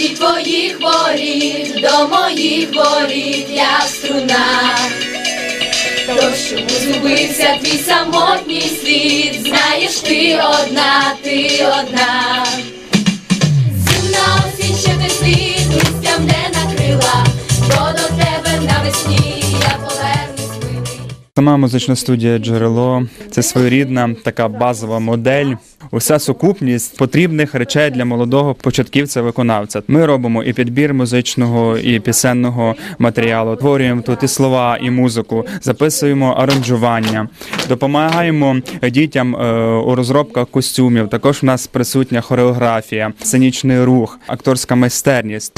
від твоїх воріт до моїх воріт, я струна. Тож чому згубився твій самотній світ? Знаєш, ти одна, ти одна. Сама музична студія Джерело це своєрідна така базова модель. Уся сукупність потрібних речей для молодого початківця-виконавця. Ми робимо і підбір музичного і пісенного матеріалу. Творюємо тут і слова, і музику, записуємо аранжування, допомагаємо дітям е, у розробках костюмів. Також у нас присутня хореографія, сценічний рух, акторська майстерність.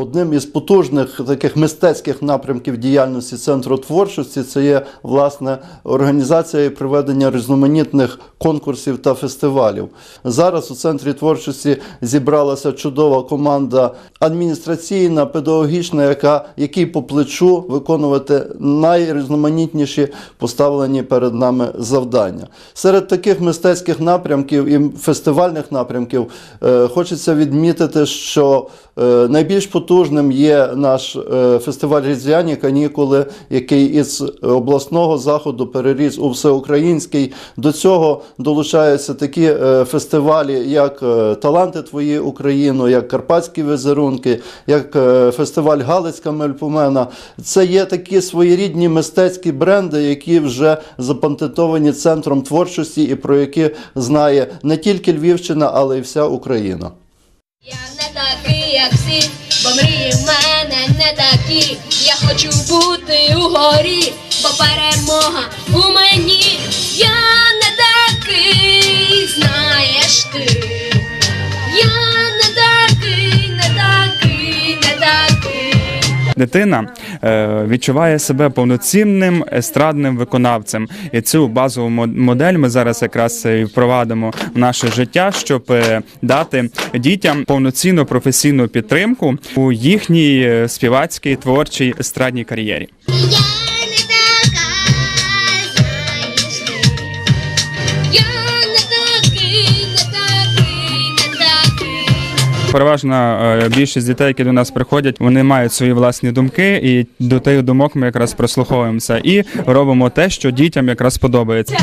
Одним із потужних таких мистецьких напрямків діяльності центру творчості це є власне організація і проведення різноманітних конкурсів та фестивалів. Зараз у центрі творчості зібралася чудова команда адміністраційна, педагогічна, яка який по плечу виконувати найрізноманітніші поставлені перед нами завдання. Серед таких мистецьких напрямків і фестивальних напрямків е, хочеться відмітити, що е, найбільш потужним є наш е, фестиваль Різдвяні канікули, який із обласного заходу переріс у всеукраїнський. До цього долучаються такі е, фестивалі, як е, Таланти Твої Україну, як Карпатські візерунки, як фестиваль Галицька Мельпомена. Це є такі своєрідні мистецькі бренди, які вже запатентовані центром творчості і про які знає не тільки Львівщина, але й вся Україна. Я не такий, як всі, бо мрії в мене не такі. Я хочу бути угорі, бо перемога у мені. Я не такий, знаєш ти. Я не такий, не такий, не такий. Дитина відчуває себе повноцінним естрадним виконавцем, і цю базову модель ми зараз якраз і впровадимо в наше життя, щоб е, дати дітям повноцінну професійну підтримку у їхній е, співацькій творчій естрадній кар'єрі. Я не така, знаєш ти. Я Переважна е, більшість дітей, які до нас приходять, вони мають свої власні думки, і до тих думок ми якраз прослуховуємося і робимо те, що дітям якраз подобається.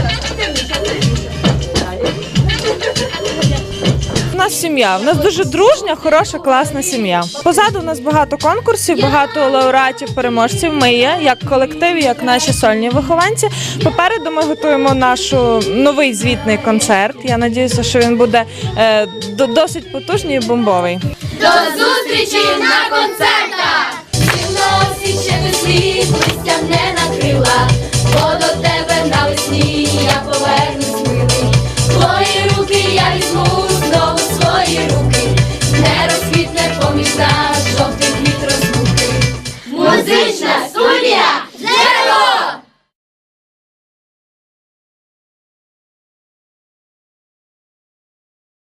Сім'я. У нас дуже дружня, хороша, класна сім'я. Позаду у нас багато конкурсів, багато лауреатів, переможців. Ми є як колектив, як наші сольні вихованці. Попереду ми готуємо наш новий звітний концерт. Я надіюся, що він буде е, до- досить потужний і бомбовий. До зустрічі на концертах! Зимно осінь ще без слід листям не Твої руки я